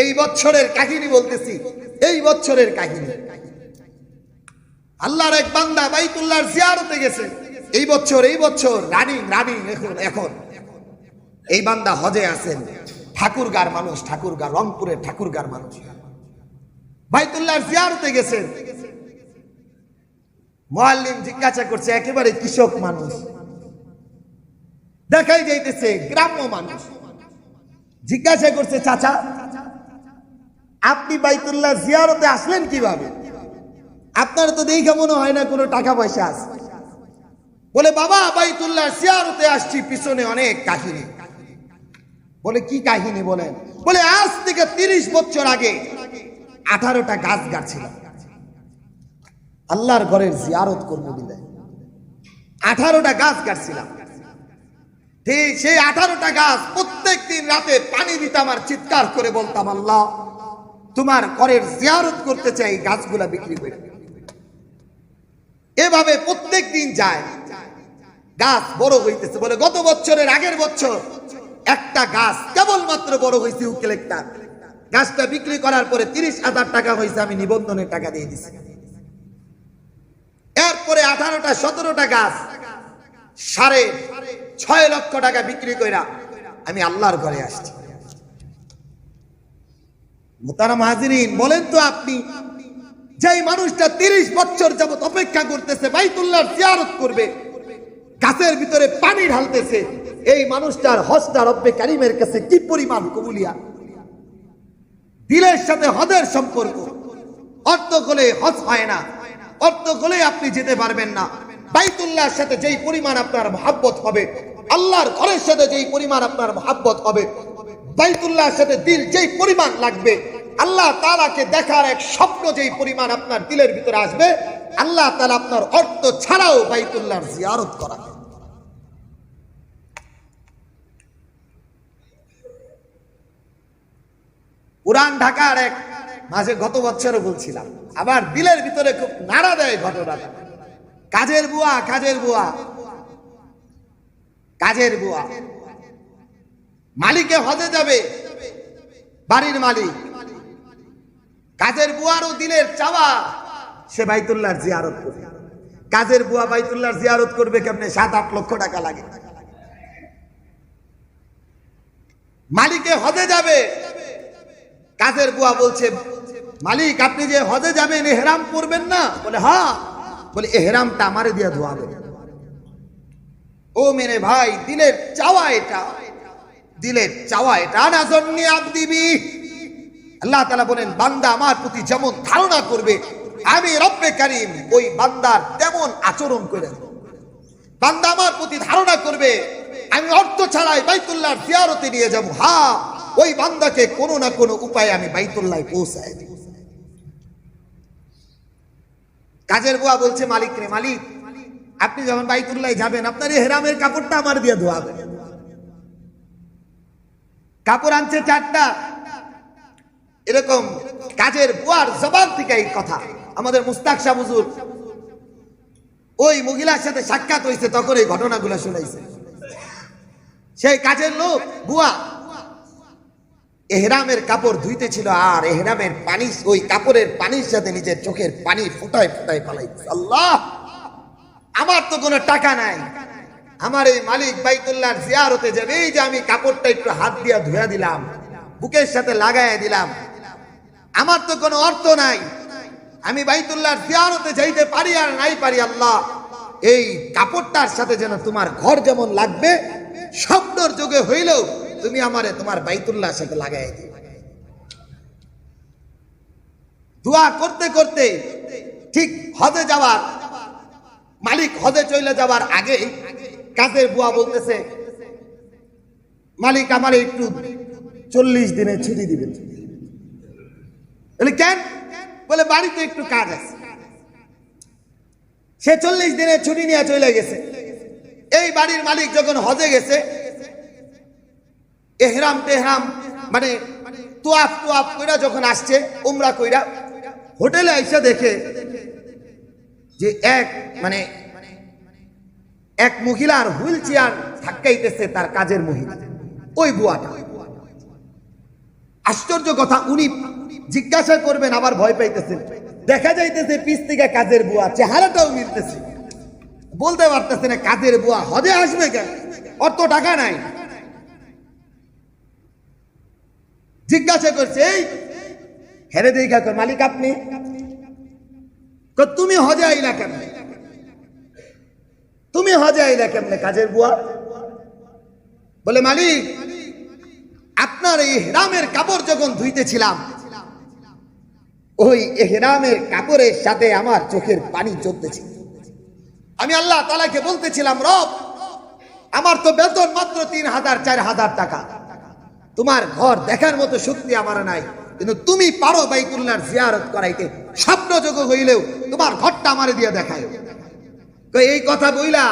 এই বছরের কাহিনী বলতেছি, এই বছরের কাহিনী। আল্লাহর এক বান্দা বাইতুল্লাহর জিয়ারতে গেছে। এই বছর এই বছর, রানিং রানিং, এখন এখন। এই বান্দা হজে আছেন। ঠাকুরগার মানুষ ঠাকুরগার রংপুরের ঠাকুরগার মানুষ। বাইতুল্লাহর জিয়ারতে গেছেন। মোয়াল্লিম জিজ্ঞাসা করছে, একেবারে কৃষক মানুষ। দেখাই যাইতেছে, গ্রাম্য মানুষ। জিজ্ঞাসা করছে, চাচা আপনি বাইতুল্লাহ জিয়ারতে আসলেন কীভাবে? আপনার তো দেখে মনে হয় না কোনো টাকা পয়সা আছে। বলে, বাবা, বাইতুল্লাহ জিয়ারতে আসছি, পিছনে অনেক কাহিনী। বলে, কি কাহিনী বলেন? বলে, আজ থেকে তিরিশ বছর আগে আঠারোটা গাছ গাছছিলাম আল্লাহর ঘরের জিয়ারত করব বিদায়। আঠারোটা গাছ গাছছিলাম ঠিক সেই আঠারোটা গাছ প্রত্যেক দিন রাতে পানি দিতাম আর চিৎকার করে বলতাম, আল্লাহ তোমার ঘরের জিয়ারত করতে চাই গাছগুলা বিক্রি করে। এভাবে প্রত্যেক দিন যায়। গাছ বড় হইতেছে বলে গত বছরের আগের বছর একটা গাছ কেবলমাত্র বড় হয়েছে উকিল একটা গাছটা বিক্রি করার পরে তিরিশ হাজার টাকা হয়েছে, আমি নিবন্ধনের টাকা দিয়ে দিছি। এরপরে আঠারোটা, সতেরোটা গাছ সাড়ে ছয় লক্ষ টাকা বিক্রি কইরা আমি আল্লাহর ঘরে আসছি। মোতারাম হাজিরিন, বলেন তো আপনি, যেই মানুষটা তিরিশ বছর যাবত অপেক্ষা করতেছে, বাইতুল্লাহর জিয়ারত করবে, গাছের ভিতরে পানি ঢালতেছে, এই মানুষটার হজটা রব্বে কারিমের কাছে কি পরিমাণ কবুলিয়া? দিলের সাথে হদের সম্পর্ক, অর্থ হলে হজ হয় না, অর্থ হলে আপনি যেতে পারবেন না। বাইতুল্লাহর সাথে যেই পরিমাণ আপনার মহাব্বত হবে, আল্লাহর ঘরের সাথে যেই পরিমাণ আপনার মহাব্বত হবে, বাইতুল্লাহর সাথে দিল যেই পরিমাণ লাগবে আল্লাহ তালাকে দেখার এক স্বপ্ন যেই পরিমাণ আপনার দিলের ভিতরে আসবে, আল্লাহ তালা আপনার অর্থ ছাড়াও বাইতুল্লাহর জিয়ারত করা পুরান ঢাকার এক মাঝে গত বছরও বলছিলাম, আবার দিলের ভিতরে খুব নাড়া দেয় ঘটনাটা কাজের বুয়া কাজের বুয়া। কাজের বুয়া। মালিকে হজে যাবে, বাড়ির মালিক। কাজের বুয়ারও দিলের চাওয়া, সে বাইতুল্লাহর জিয়ারত করবে। কাজের বুয়া বাইতুল্লাহর জিয়ারত করবে কেমনে? সাত, আট লক্ষ টাকা লাগে। মালিকে হজে যাবে। কাজের বুয়া বলছে, মালিক, আপনি যে হজে যাবেন, এহরাম পরবেন না? বলে হ্যাঁ বলে, এহরামটা আমারে দিয়ে ধোয়াবে ও মেরে ভাই, দিলের চাওয়া এটা। দিলের চাওয়া এটা না জন্যে দিবি? আল্লাহ তালা বলেন, বান্দা আমার প্রতি যেমন ধারণা করবে, আমি রব্বে কারিম ওই বান্দার তেমন আচরণ করে বান্দা আমার প্রতি ধারণা করবে, আমি অর্থ ছাড়াই বাইতুল্লাহর জিয়ারতে নিয়ে যাব। হা, ওই বান্দাকে কোনো না কোনো উপায়ে আমি বাইতুল্লাহ পৌঁছায় দিব। কাজের বুয়া বলছে, মালিক রে মালিক, আপনি যখন বাইতুল্লাহ যাবেন, আপনার এই হেরামের কাপড়টা আমার দিয়ে ধোয়াবে কাপড় আনছে চারটা এরকম কাজের বুয়ার জবান থেকে এই কথা। আমাদের মুস্তাক শাহ হুজুর ওই মহিলার সাথে সাক্ষাৎ হয়েছে, তখন এই ঘটনাগুলো শুনাইছে। সেই কাজের লোক, বুয়া, এহরামের কাপড় ধুইতে ছিল আর এহরামের পানি, ওই কাপড়ের পানির সাথে নিজের চোখের পানি ফুটায় ফুটায় পালাই আল্লাহ! আমার তো কোনো টাকা নাই। আমার এই মালিক বাইতুল্লাহর জিয়ারতে যাবে এই যে আমি কাপড়টা একটু হাত দিয়া ধুয়া দিলাম, বুকের সাথে লাগাইয়া দিলাম। আমার তো কোনো অর্থ নাই। আমি বাইতুল্লাহর জিয়ারতে যাইতে পারি আর নাই পারি আল্লাহ। এই কাপড়টার সাথে যেন তোমার ঘর যেমন লাগবে, স্বপ্নর যোগে হইলেও তুমি আমারে তোমার বাইতুল্লাহর সাথে লাগাই দিও। দোয়া করতে করতে ঠিক হজে যাওয়ার, মালিক হজে চলে যাওয়ার আগে কাজের বুয়া বলতেছে, মালিক আমার একটু চল্লিশ দিনে ছুটি দিবেন। বলে, কেন? বলে, বাড়িতে একটু কাজ আছে। সে চল্লিশ দিনের ছুটি নিয়ে চলে গেছে। এই বাড়ির মালিক যখন হজে গেছে, এহরাম টেহরাম মানে তোয়াফ তোয়াফ কইরা যখন আসছে, উমরা কইরা, হোটেলে আইসা দেখে যে এক মানে এক মহিলার হুইল চেয়ার ধাক্কাইতেছে তার কাজের মহিলা, ওই বুয়াটা। আশ্চর্য কথা, উনি জিজ্ঞাসা করবেন, আবার ভয় পাইতেছেন। দেখা যাইতেছে পিস থেকে কাজের বুয়া, চেহারাটাও মিলতেছে। বলতে পারতেছে না, কাজের বুয়া হজে আসবে কেন অত টাকা নাই। জিজ্ঞাসা করছে হেরে দেখা কর, মালিক আপনি? তুমি হজে আইলা কেমনে? তুমি হজে আইলা কেমনে, কাজের বুয়া? বলে, মালিক, আপনার এই হেরামের কাপড় যখন ধুইতেছিলাম ওই এহরামের কাপড়ের সাথে আমার চোখের পানি চলতেছে আমি আল্লাহ তালাকে বলতেছিলাম, রব, আমার তো বেতন মাত্র তিন হাজার, চার হাজার টাকা। তোমার ঘর দেখার মতো শক্তি আমার নাই, কিন্তু তুমি পারো বাইতুল্লাহর জিয়ারত করাইতে। স্বপ্ন যোগ হইলেও তোমার ঘরটা আমারে দিয়ে দেখায়। এই কথা বইলা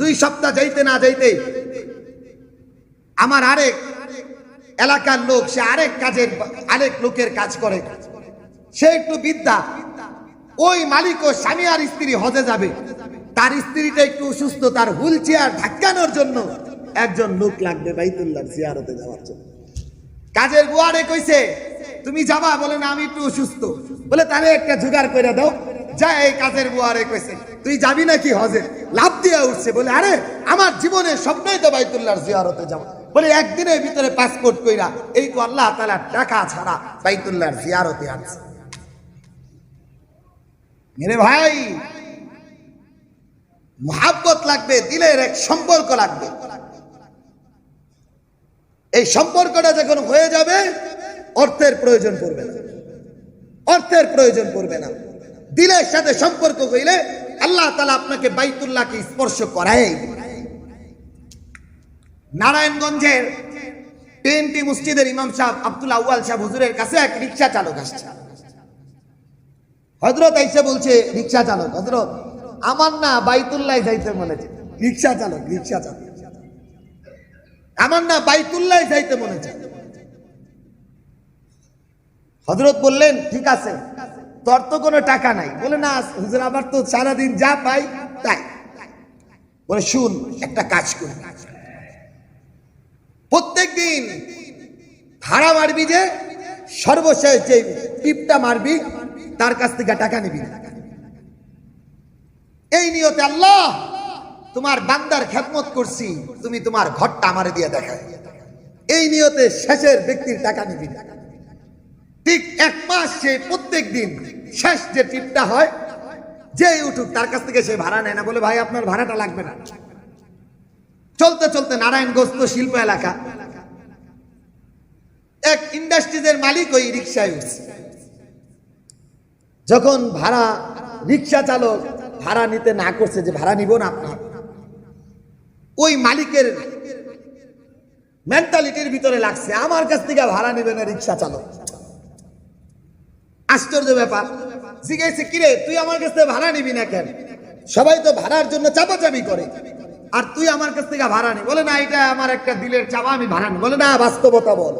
দুই সপ্তাহ যাইতে না যাইতে আমার আরেক এলাকার লোক, সে আরেক কাজের, আরেক লোকের কাজ করে। সে একটু বিদ্যা, ওই মালিক ও স্বামী আর স্ত্রী হজে যাবে। তার স্ত্রীটা একটু অসুস্থ, তার হুইল চেয়ার ধাক্কানোর জন্য একজন লোক লাগবে বাইতুল্লাহ জিয়ারতে যাওয়ার জন্য। কাজের বুয়ারে কইছে, তুমি যাবা? বলে, না, আমি একটু অসুস্থ। বলে, তাহলে একটা জোগাড় করে দাও। যা এই কাজের বুয়ারে কইছে, তুই যাবি নাকি হজে? লাভ দিয়ে উঠছে, বলে, আরে, আমার জীবনের স্বপ্নই তো বাইতুল্লাহর জিয়ারতে যাব বলে, একদিনের ভিতরে পাসপোর্ট কইরা, এই তো আল্লাহ তাআলা টাকা ছাড়া বাইতুল্লাহর জিয়ারতে আনছে। মেরে ভাই, মহাব্বত লাগবে, দিলের এক সম্পর্ক লাগবে। এই সম্পর্কটা যখন হয়ে যাবে, অর্থের প্রয়োজন পড়বে না। অর্থের প্রয়োজন পড়বে না। দিলের সাথে সম্পর্ক হইলে আল্লাহ তালা আপনাকে বাইতুল্লাহকে স্পর্শ করায় নারায়ণগঞ্জের টিএনটি মসজিদের ইমাম সাহেব আব্দুল আউয়াল সাহেব হুজুরের কাছে এক রিক্সা চালক আসছে। হজরত আইসে বলছে রিক্সা চালক হজরত আমার না বাইতুল্লাহ যাইতে মনে চায়। রিক্সা চালক রিক্সা চালক। আমার না বাইতুল্লাহ যাইতে মনে চায়। হজরত বললেন, ঠিক আছে, তোর তো কোনো টাকা নাই। বলে, না, হুজুর আবার তো সারাদিন যা পাই, তাই। বলে, শুন, একটা কাজ করি। প্রত্যেক দিন ভাড়া মারবি যে, সর্বশেষ যে টিপটা মারবি তার কাছ থেকে টাকা নিবি। এই নিয়তে আল্লাহ, তোমার বান্দার খেদমত করছি, তুমি তোমার ঘরটা আমারে দিয়ে দেখায় এই নিয়তে শেষের ব্যক্তির টাকা নিবি। ঠিক এক মাস সে প্রত্যেক দিন শেষ যে টিপটা হয় যে উঠুক, তার কাছ থেকে সে ভাড়া নেয় না বলে, ভাই, আপনার ভাড়াটা লাগবে না চলতে চলতে নারায়ণগঞ্জ তো শিল্প এলাকা এক ইন্ডাস্ট্রিজের মালিক ওই রিক্সায় উঠছে যখন ভাড়া রিক্সা চালক ভাড়া নিতে না করছে যে ভাড়া নিব না আপনার, ওই মালিকের মেন্টালিটির ভিতরে লাগছে, আমার কাছ থেকে ভাড়া নিবে না রিক্সা চালক। আশ্চর্য ব্যাপার। জিজ্ঞেস, কিরে, তুই আমার কাছ থেকে ভাড়া নিবি না কেন? সবাই তো ভাড়ার জন্য চাপাচাপি করে। আর তুই আমার কাছ থেকে ভাড়া নি। বলে, না, এটা আমার একটা দিলের চাপা, আমি ভাড়া নি বলে, না, বাস্তবতা বল।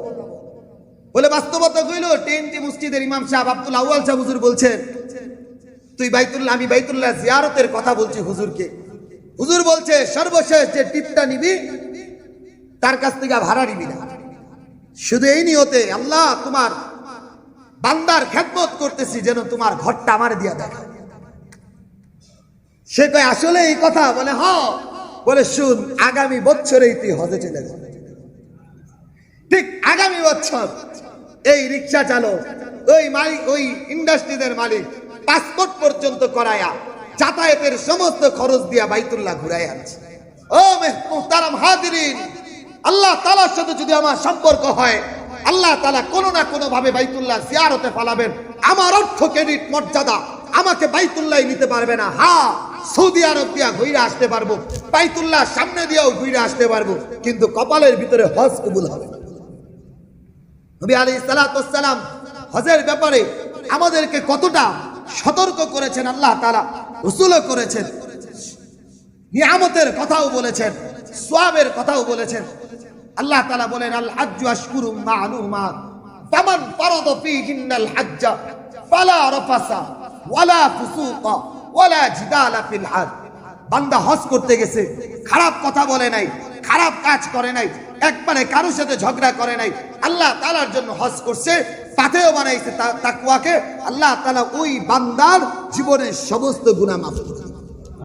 বলে বাস্তবতা কইলো টেনটি মসজিদের ইমাম সাহেব আব্দুল আউয়াল সাহেব হুজুর বলছেন তুই বাইতুল্লাহ আমি বাইতুল্লাহ জিয়ারতের কথা বলছি হুজুরকে। হুজুর বলছে, সর্বশেষ যে টিপটা নিবি, তার কাছ থেকে ভাড়া নিবি না। শুধু এই নিয়তে, আল্লাহ তোমার বান্দার খেদমত করতেছি যেন তোমার ঘরটা আমার দিয়া দেখা সে কয়, আসলে এই কথা? বলে হ বলে, শুন, আগামী বছরেই তুই হজে চলে যাবে। ঠিক আগামী বছর এই রিক্সা চালক, ওই মালিক, ওই ইন্ডাস্ট্রিদের মালিক পাসপোর্ট পর্যন্ত করায়া যাতায়াতের সমস্ত খরচ দিয়া বাইতুল্লাহ ঘুরাই আনছে। ও মুহতারাম হাজিরিন, আল্লাহ তালার সাথে যদি আমার সম্পর্ক হয়, আল্লাহ তালা কোনো না কোনো ভাবে বাইতুল্লাহ জিয়ারতে ফালাবেন। আমার অর্থ ক্রেডিট মর্যাদা আমাকে বাইতুল্লাহ নিতে পারবে না। হা, সৌদি আরব দিয়া ঘুরে আসতে পারব, বাইতুল্লাহ সামনে দিয়েও ঘুরে আসতে পারব, কিন্তু কপালের ভিতরে হজ কবুল হবে নবী আলী সালাম হজের ব্যাপারে আমাদেরকে কতটা সতর্ক করেছেন আল্লাহ তালা রসুলও করেছেন। নিয়ামতের কথাও বলেছেন, সোয়াবের কথাও বলেছেন। আল্লাহ তালা বলেন, আল হাজ্জু আশকুরু মা'লুমাত, ফামান ফারাদা বান্দা হজ করতে গেছে, খারাপ কথা বলে নাই। খারাপ কাজ করে নাই, একবারে কারোর সাথে ঝগড়া করে নাই। আল্লাহ তালার জন্য হজ করছে পাথেও বানাইছে তাকুয়াকে আল্লাহ তালা ওই বান্দার জীবনের সমস্ত গুণা মাফ করে